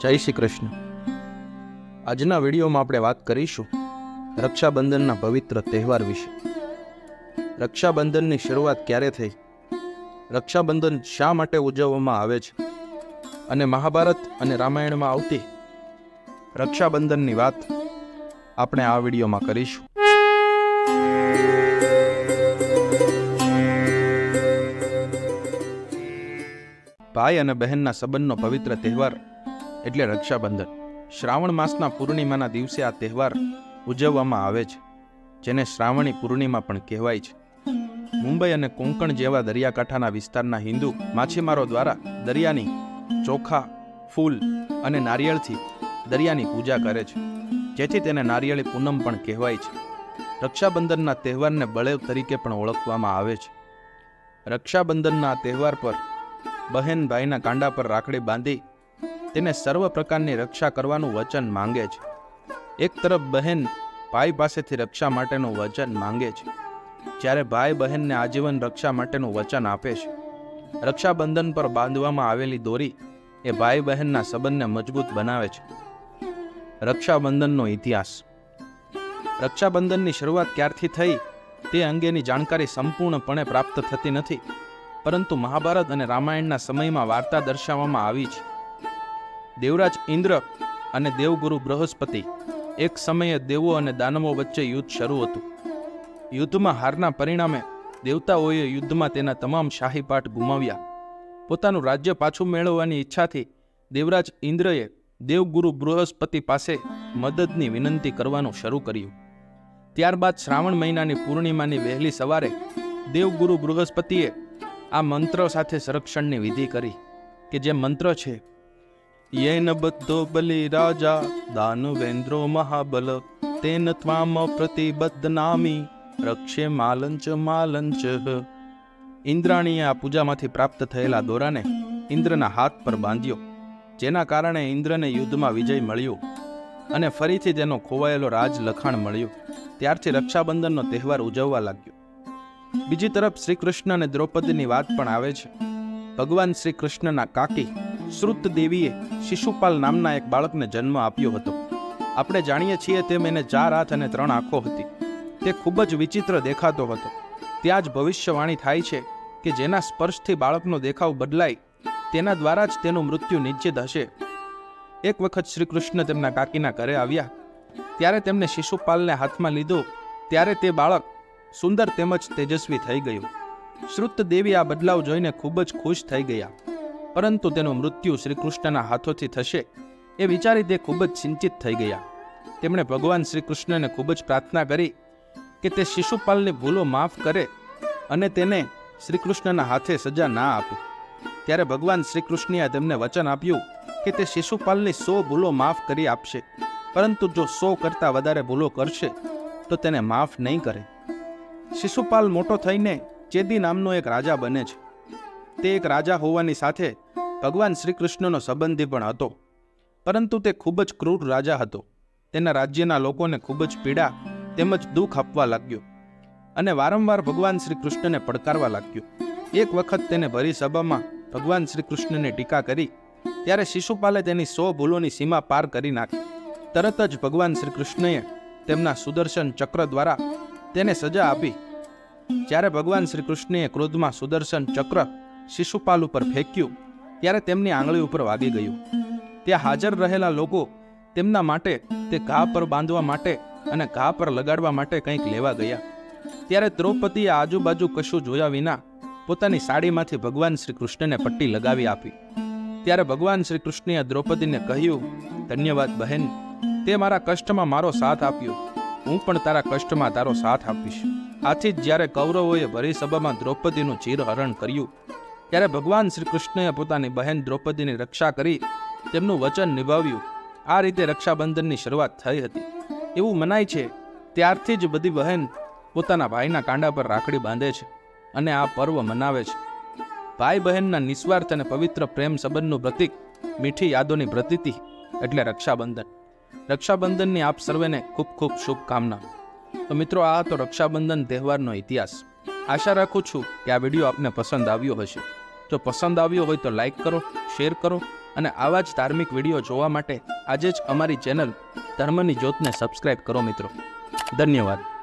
જય શ્રી કૃષ્ણ. આજના વિડીયોમાં આપણે વાત કરીશું રક્ષાબંધનના પવિત્ર તહેવાર વિશે. રક્ષાબંધનની શરૂઆત ક્યારે થઈ? રક્ષાબંધન શા માટે ઉજવવામાં આવે છે? અને મહાભારત અને રામાયણમાં આવતી રક્ષાબંધનની વાત આપણે આ વિડીયોમાં કરીશું. ભાઈ અને બહેનના સંબંધનો પવિત્ર તહેવાર એટલે રક્ષાબંધન. શ્રાવણ માસના પૂર્ણિમાના દિવસે આ તહેવાર ઉજવવામાં આવે છે, જેને શ્રાવણી પૂર્ણિમા પણ કહેવાય છે. મુંબઈ અને કોંકણ જેવા દરિયાકાંઠાના વિસ્તારના હિન્દુ માછીમારો દ્વારા દરિયાની ચોખા, ફૂલ અને નારિયેળથી દરિયાની પૂજા કરે છે, જેથી તેને નારિયેળી પૂનમ પણ કહેવાય છે. રક્ષાબંધનના તહેવારને બળેવ તરીકે પણ ઓળખવામાં આવે છે. રક્ષાબંધનના તહેવાર પર બહેન ભાઈના કાંડા પર રાખડી બાંધી તેને સર્વ પ્રકારની રક્ષા કરવાનું વચન માંગે છે. એક તરફ બહેન ભાઈ પાસેથી રક્ષા માટેનું વચન માંગે છે, જ્યારે ભાઈ બહેનને આજીવન રક્ષા માટેનું વચન આપે છે. રક્ષાબંધન પર બાંધવામાં આવેલી દોરી એ ભાઈ બહેનના સંબંધને મજબૂત બનાવે છે. રક્ષાબંધનનો ઇતિહાસ. રક્ષાબંધનની શરૂઆત ક્યારથી થઈ તે અંગેની જાણકારી સંપૂર્ણપણે પ્રાપ્ત થતી નથી, પરંતુ મહાભારત અને રામાયણના સમયમાં વાર્તા દર્શાવવામાં આવી છે. દેવરાજ ઇન્દ્ર અને દેવગુરુ બૃહસ્પતિ એક સમયે દેવો અને દાનવો વચ્ચે યુદ્ધ શરૂ હતું. યુદ્ધમાં હારના પરિણામે દેવતાઓએ યુદ્ધમાં તેના તમામ શાહી પાઠ ગુમાવ્યા. પોતાનું રાજ્ય પાછું મેળવવાની ઈચ્છાથી દેવરાજ ઇન્દ્રએ દેવગુરુ બૃહસ્પતિ પાસે મદદની વિનંતી કરવાનું શરૂ કર્યું. ત્યારબાદ શ્રાવણ મહિનાની પૂર્ણિમાની વહેલી સવારે દેવગુરુ બૃહસ્પતિએ આ મંત્ર સાથે સંરક્ષણની વિધિ કરી કે જે મંત્ર છે યેન બદ્ધો બલિ રાજા દાનવેન્દ્રો મહાબલ તેન ત્વામ પ્રતિબદ્ધનામી રક્ષે માલંચ માલંચ ઇન્દ્રાણીએ આ પૂજામાંથી પ્રાપ્ત થયેલા દોરાને ઇન્દ્રના હાથ પર બાંધ્યો જેના કારણે ઇન્દ્રને યુદ્ધમાં વિજય મળ્યો અને ફરીથી તેનો ખોવાયેલો રાજ લખાણ મળ્યો, ત્યારથી રક્ષાબંધનનો તહેવાર ઉજવવા લાગ્યો. બીજી તરફ શ્રી કૃષ્ણ અને દ્રૌપદીની વાત પણ આવે છે. ભગવાન શ્રી કૃષ્ણના કાકી શ્રુત દેવીએ શિશુપાલ નામના એક બાળકને જન્મ આપ્યો હતો. આપણે જાણીએ છીએ તેમ એને ચાર હાથ અને ત્રણ આંખો હતી. તે ખૂબ જ વિચિત્ર દેખાતો હતો. ત્યાં જ ભવિષ્યવાણી થાય છે કે જેના સ્પર્શથી બાળકનો દેખાવ બદલાય, તેના દ્વારા જ તેનું મૃત્યુ નિશ્ચિત હશે. એક વખત શ્રી કૃષ્ણ તેમના કાકીના ઘરે આવ્યા. ત્યારે તેમને શિશુપાલને હાથમાં લીધો. ત્યારે તે બાળક સુંદર તેમજ તેજસ્વી થઈ ગયું. શ્રુત દેવી આ બદલાવ જોઈને ખૂબ જ ખુશ થઈ ગયા. પરંતુ તેનું મૃત્યુ શ્રી કૃષ્ણના હાથોથી થશે એ વિચારી તે ખૂબ જ ચિંતિત થઈ ગયા. તેમણે ભગવાન શ્રી કૃષ્ણને ખૂબ જ પ્રાર્થના કરી કે તે શિશુપાલની ભૂલો માફ કરે અને તેને શ્રી કૃષ્ણના હાથે સજા ના આપે. ત્યારે ભગવાન શ્રી કૃષ્ણએ તેમને વચન આપ્યું કે તે શિશુપાલની સો ભૂલો માફ કરી આપશે, પરંતુ જો સો કરતાં વધારે ભૂલો કરશે, તો તેને માફ નહીં કરે. શિશુપાલ મોટો થઈને ચેદી નામનો એક રાજા બને છે. તે એક રાજા હોવાની સાથે ભગવાન શ્રી કૃષ્ણનો સંબંધી પણ હતો. પરંતુ તે ખૂબ જ ક્રૂર રાજા હતો. તેના રાજ્યના લોકોને ખૂબ જ પીડા, તેમજ દુઃખ આપવા લાગ્યો. અને વારંવાર ભગવાન શ્રી કૃષ્ણને પડકારવા લાગ્યો. એક વખત તેને ભરી સભામાં ભગવાન શ્રી કૃષ્ણને ટીકા કરી. ત્યારે શિશુપાલે તેની સો ભૂલોની સીમા પાર કરી નાખી. તરત જ ભગવાન શ્રી કૃષ્ણએ તેમના સુદર્શન ચક્ર દ્વારા તેને સજા આપી. જ્યારે ભગવાન શ્રી કૃષ્ણએ ક્રોધમાં સુદર્શન ચક્ર શિશુપાલ ઉપર ફેંક્યું ત્યારે તેમની આંગળી ઉપર વાગી ગયું. ત્યાં હાજર રહેલા લોકો તેમના માટે તે ઘા પર બાંધવા માટે અને ઘા પર લગાડવા માટે કંઈક લેવા ગયા. ત્યારે દ્રૌપદીએ આજુબાજુ કશું જોયા વિના પોતાની સાડીમાંથી ભગવાન શ્રી કૃષ્ણને પટ્ટી લગાવી આપી. ત્યારે ભગવાન શ્રી કૃષ્ણએ દ્રૌપદીને કહ્યું, ધન્યવાદ બહેન, તે મારા કષ્ટમાં મારો સાથ આપ્યો. હું પણ તારા કષ્ટમાં તારો સાથ આપીશ. આથી જ જ્યારે કૌરવોએ ભરી દ્રૌપદીનું ચીરહરણ કર્યું ત્યારે ભગવાન શ્રી કૃષ્ણએ પોતાની બહેન દ્રૌપદીની રક્ષા કરી તેમનું વચન નિભાવ્યું. આ રીતે રક્ષાબંધનની શરૂઆત થઈ હતી. એવું મનાય છે, ત્યારથી જ બધી બહેન પોતાના ભાઈના કાંડા પર રાખડી બાંધે છે અને આ પર્વ મનાવે છે. ભાઈ બહેનના નિસ્વાર્થ અને પવિત્ર પ્રેમ સંબંધનું પ્રતીક મીઠી યાદોની પ્રતીતિ એટલે રક્ષાબંધન. રક્ષાબંધનની આપ સર્વેને ખૂબ ખૂબ શુભકામના. તો મિત્રો, આ તો રક્ષાબંધન તહેવારનો ઇતિહાસ. આશા રાખું છું કે આ વીડિયો આપને પસંદ આવ્યો હશે. જો પસંદ આવ્યો હોય તો લાઈક કરો, શેર કરો અને આવા જ ધાર્મિક વીડિયો જોવા માટે આજે જ અમારી ચેનલ ધર્મની જ્યોતને સબસ્ક્રાઇબ કરો મિત્રો. ધન્યવાદ.